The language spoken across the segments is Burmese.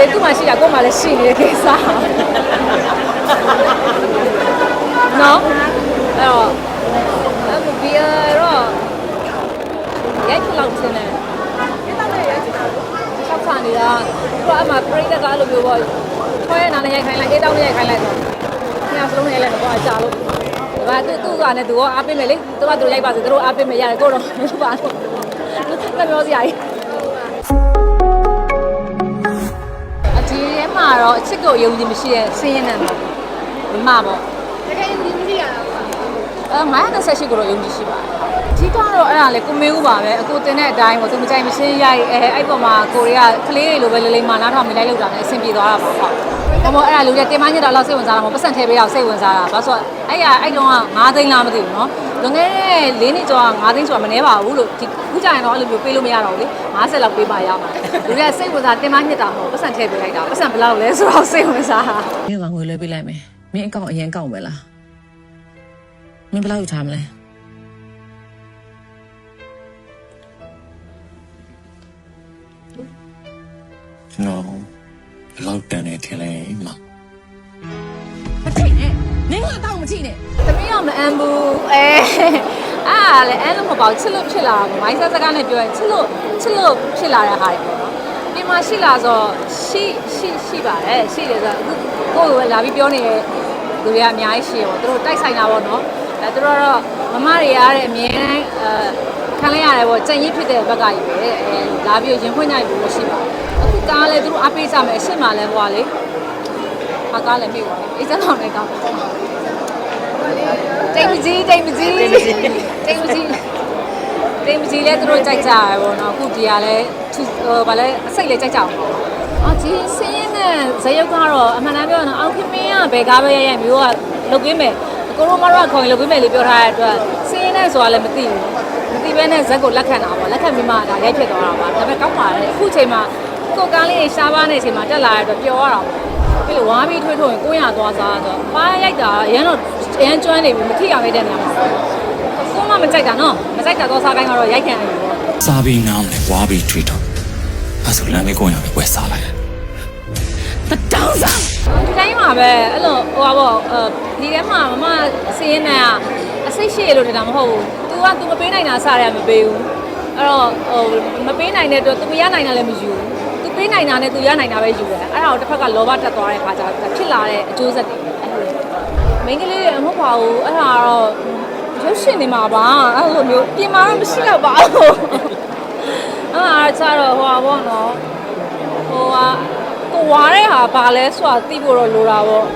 လေသူ့မှာရှိတာကိုယ်မှလည်းရှိနေတဲ့ကိစ္စနော်အဲ့တော့အဲ့ဘူဘီယာတော့ရိုက်ခလောက်စင်းတယ်ချောက်ခါနေတာသူကအမှပရိသတ်ကအဲ့လိုမျိုးပေါ့ခွဲနာနဲ့ရိုက်ခိုင်းလိုက်အေးတောင်းနဲ့ရိုက်ခိုင်းလိုက်တော့ညစလုံးနဲ့ရိုက်လိုက်တော့အကြလို့ဒါသူသူကလည်းသူကအားပေးမယ်လေသူကသူရိုက်ပါစေသူတို့အားပေးမယ်ရတယ်ကိုတော့မလုပ်ပါဘူးတက်ပြောစရာကြီး တော့အချစ်ကိုယုံကြည်မရှိတဲ့စင်းရဲနံပါမမပေါ့တကယ်လို့ဒီမရှိရတာပါအဲ928ကိုတော့ယုံကြည်ရှိပါတယ်အဓိကတော့အဲ့ဒါလေကိုမင်းဦးပါပဲအကိုတင်တဲ့အတိုင်းပေါ့သူမကြိုက်မရှင်းရိုက်အဲအဲ့ပေါ်မှာကိုရီးယားကလေးတွေလိုပဲလေးလေးမှနားထောင်မိလိုက်လောက်တာနဲ့အဆင်ပြေသွားတာပါဟုတ်။ဘာမို့အဲ့ဒါလူတွေတင်မညစ်တာတော့စိတ်ဝင်စားတာမဟုတ်ပတ်စံထဲပေးတော့စိတ်ဝင်စားတာ။ဘာလို့ဆိုအဲ့ရအဲ့တုန်းက9သိန်းလားမသိဘူးနော်။ လွန်ခဲ့တဲ့၄နှစ်ကျော်က9သိန်းဆိုတာမနှဲပါဘူးလို့ဒီခုကြရင်တော့အဲ့လိုမျိုးပေးလို့မရတော့ဘူးလေ။50လောက်ပေးမှရမှာ။လူတွေကစိတ်ဝင်စားတင်မညစ်တာမဟုတ်ပတ်စံထဲပေးလိုက်တာ။ပတ်စံဘယ်လောက်လဲဆိုတော့စိတ်ဝင်စားတာ။မင်းကငွေလွှဲပေးလိုက်မယ်မင်းအကောင့်အရင်ကောက်မယ်လားမင်းဘယ်လောက်ယူထားမလဲကျွန်တော်ဘယ်လောက်တန်နေထင်လဲမမကြည့်နဲ့ မင်းကတော့မကြည့်နဲ့သမီးတော့မအမ်းဘူးအဲအားကလည်းအဲ့လိုမပေါ့ချစ်လို့ဖြစ်လာတာပေါ့မိုင်းဆက်စကားနဲ့ပြောရင်ချစ်လို့ချစ်လို့ဖြစ်လာတဲ့ဟာတွေပေါ့နော်ဒီမှာရှိလာဆိုရှိရှိရှိပါတယ်ရှိတယ်ဆိုတော့အခုကိုယ်ကလာပြီးပြောနေတဲ့လူတွေကအများကြီးရှိရပေါ့သူတို့တိုက်ဆိုင်တာပေါ့နော်အဲသူတို့ကတော့မမတွေရတဲ့အမြဲတမ်းအဲခံလိုက်ရတယ်ပေါ့ကြံ့ရစ်ဖြစ်တဲ့ဘက်ကကြီးပဲအဲလာပြီးရင်ဖွင့်နိုင်လို့ရှိပါတယ်အခုကားလည်းသူတို့အားပေးကြမယ်အရှိမလည်းဟွာလေဟာကားလည်းမိသွားတယ်အေးစမ်းအောင်လည်းကောင်း တယ်တိတ်မကြီးတိတ်မကြီးတိတ်မကြီးတိတ်မကြီးတိတ်မကြီးလဲသူတို့ကြိုက်ကြရပေါ့နော်အခုဒီကလည်းသူဟိုဗာလဲအစိတ်လေးကြိုက်ကြအောင်ပေါ့အော်ဒီစင်းရင်နဲ့ဇယုတ်ကတော့အမှန်တမ်းပြောရင်အောက်ခင်မင်းကဘယ်ကားပဲရရမျိုးကလုတ်ပေးမယ်အကိုရောမတော့ခေါင်လုတ်ပေးမယ်လို့ပြောထားတဲ့အတွက်စင်းရင်နဲ့ဆိုတာလည်းမသိဘူးမသိဘဲနဲ့ဇက်ကိုလက်ခံတာပေါ့လက်ခံပြီးမှဒါရိုက်ဖြစ်သွားတာပါဒါပေမဲ့ကောက်ပါတယ်အခုချိန်မှာကိုကားလေးရှားပါနေချိန်မှာတက်လာတဲ့အတွက်ပျော်ရတာပေါ့ပြီးလို့ဝါပြီးထွေးထွေးရင်ကိုရသွားစားဆိုတော့ပါရိုက်တာရမ်းတော့ ရမ်းကျွမ်းနေပြီမထိအောင်ရိုက်တဲ့နေရာမှာကိုမမကြိုက်တာနော်မကြိုက်တာတော့စားကိုင်းကတော့ရိုက်ခံရတယ်ပေါ့ စားပြီးငောင်းတယ်ဝါပြီးထွေးတော့အဲ့ဆိုလမ်းမေးကိုရပဲဝယ်စားလိုက် တတောင်းစား ဒီတိုင်းမှာပဲအဲ့လိုဟိုပါပေါ့အဲဒီထဲမှာမမစင်းနေကအစိတ်ရှိရလို့တတာမဟုတ်ဘူး तू က तू မပေးနိုင်တာစားရမပေးဘူးအဲ့တော့ဟိုမပေးနိုင်တဲ့အတွက် तू မရနိုင်တာလည်းမယူဘူး तू ပေးနိုင်တာနဲ့ तू ရနိုင်တာပဲယူတယ်အဲ့ဒါကိုတစ်ဖက်ကလောဘတက်သွားတဲ့ခါကျတော့ဖြစ်လာတဲ့အကျိုးဆက်တွေ မိန်းကလေးတွေမဟုတ်ပါဘူးအဲ့ဒါကတော့ရုပ်ရှင်နေမှာပါအဲ့လိုမျိုးပြင်မာတော့မရှိတော့ပါဘူးအဲ့ဒါကျတော့ဟိုပါပေါ့နော်ဟိုကကိုဝါတဲ့ဟာဘာလဲဆိုတာသိဖို့တော့လိုတာပေါ့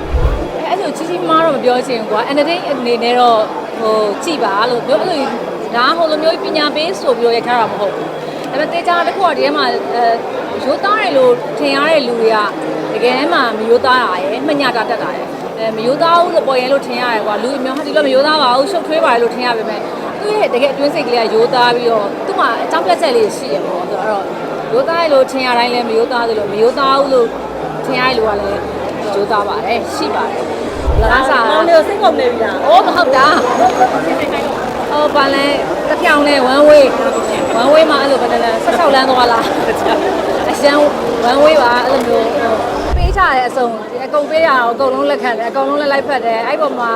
အဲ့အဲ့လိုကြီးကြီးမားတော့မပြောချင်ဘူးကွာ entertain အနေနဲ့တော့ဟိုကြည်ပါလို့ပြောအဲ့လိုဒါဟိုလိုမျိုးပညာပေးဆိုပြီးတော့ရိုက်ထားတာမဟုတ်ဘူးဒါပေမဲ့တေချာတစ်ခုကဒီထဲမှာအဲရိုးသားတယ်လို့ထင်ရတဲ့လူတွေကတကယ်မှမရိုးသားတာရယ်မညာတာတက်တာရယ် အဲမရိုးသားဘူးလို့ပေါ်ရင်လို့ထင်ရတယ်ကွာလူအများဟာဒီလိုမရိုးသားပါဘူးရှုပ်ထွေးပါတယ်လို့ထင်ရပေမဲ့သူ့ရဲ့တကယ်အတွင်းစိတ်ကလေးကရိုးသားပြီးတော့သူ့မှာအကြောင်းပြချက်လေးရှိရပေါ့ဆိုတော့ရိုးသားရလို့ထင်ရတိုင်းလည်းမရိုးသားသလိုမရိုးသားဘူးလို့ထင်ရတဲ့လူကလည်းရိုးသားပါတယ်ရှိပါတယ်လကားစားမောင်လေးကိုစိတ်ကုန်နေပြီလားအိုးမဟုတ်တာဟောပါလဲတစ်ဖြောင်းနဲ့ one way one way မှာအဲ့လိုပဲလဲ16လမ်းသွားလားအရှမ်း one way ပါအဲ့လိုမျိုးပေးချ တဲ့အစုံအကုန်ပေးရအောင်အကုန်လုံးလက်ခံတယ်အကုန်လုံးလက်လိုက်ဖက်တယ်အဲ့ပေါ်မှာ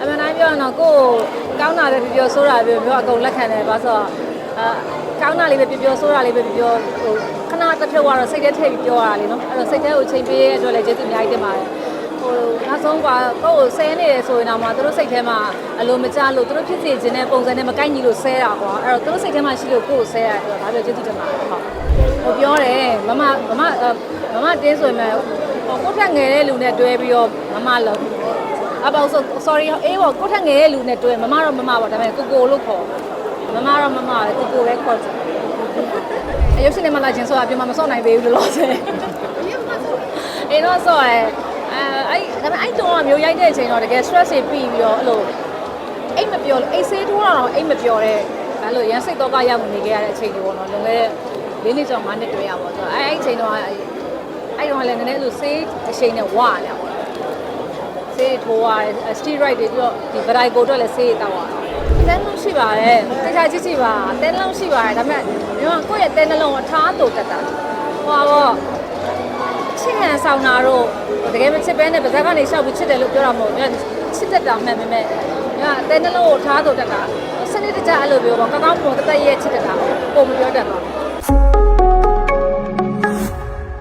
အမှန်တိုင်းပြောရင်တော့ကိုယ်ကောင်းတာပဲပြောပြောဆိုးတာပဲပြောအကုန်လက်ခံတယ်ဘာဆိုတော့အာကောင်းတာလေးပဲပြောပြောဆိုးတာလေးပဲပြောပြောဟိုခဏတစ်ဖြုတ်ကတော့စိတ်ထဲထည့်ပြီးပြောရတာလေနော်အဲ့တော့စိတ်ထဲကိုချိန်ပေးရတဲ့အတွက်လည်းကျေးဇူးအများကြီးတင်ပါတယ်ဟိုနောက်ဆုံးကကိုယ့်ကိုဆဲနေတယ်ဆိုရင်တော့မှသူတို့စိတ်ထဲမှာအလိုမကျလို့သူတို့ဖြစ်စေခြင်းတဲ့ပုံစံနဲ့မကိုက်ညီလို့ဆဲတာကွာအဲ့တော့သူတို့စိတ်ထဲမှာရှိလို့ကိုယ့်ကိုဆဲရတယ်ဆိုတော့ဒါပြောကျေးဇူးတင်ပါတယ်ဟုတ်ဟိုပြောတယ်မမမမမမတင်းဆိုရင်လည်း ဟိုကိုယ့်ထက်ငယ်တဲ့လူနဲ့တွဲပြီးတော့မမလုံးအပေါ့ဆို sorry အေးပေါ့ကိုယ့်ထက်ငယ်တဲ့လူနဲ့တွဲမမတော့မမပေါ့ဒါပေမဲ့ကိုကိုလို့ခေါ်မမတော့မမပဲကိုကိုပဲခေါ်တယ်အရုပ်ရှင်နဲ့မလာခြင်းဆိုတာအပြင်မှာမစော့နိုင်သေးဘူးလို့လို့ဆဲအေးတော့ဆော့ရဲအဲအဲ့ဒါပေမဲ့အဲ့တုန်းကမျိုးရိုက်တဲ့အချိန်တော့တကယ် stress တွေပြီးပြီးတော့အဲ့လိုအိတ်မပြောလို့အိတ်ဆေးထိုးတာတော့အိတ်မပြောတဲ့အဲ့လိုရန်စိတ်တော့ကရောက်နေခဲ့ရတဲ့အချိန်တွေပေါ့နော်လွန်ခဲ့တဲ့၄နှစ်ကျော်၅နှစ်တွေ့ရပါတော့အဲ့အဲ့အချိန်တော့ အဲ့အဲ့တော့လည်းနည်းနည်းအဲ့လိုဆေးအချိန်နဲ့ဝါနေတာပေါ့ဆေးထိုးရတယ် steroid တွေပြီးတော့ဒီ variety အတွက်လည်းဆေးတောက်ရတယ်တဲလုံးရှိပါတယ်တခြားကြည့်ကြည့်ပါတဲလုံးရှိပါတယ်ဒါပေမဲ့ညီမကိုယ့်ရဲ့တဲနှလုံးအထားတူတက်တာဟောပါချခံဆောင်တာတော့တကယ်မချစ်ပဲနဲ့ပါဇက်ကနေရှောက်ပြီးချစ်တယ်လို့ပြောတာမဟုတ်ဘူးချစ်တတ်တာမှန်ပေမဲ့ညအတဲနှလုံးကိုထားတော့တတ်တာစနစ်တကျအဲ့လိုပြောပေါ့ကောင်းကောင်းပုံတသက်ရဲ့ချစ်တတ်တာပုံမပြောတတ်ပါဘူး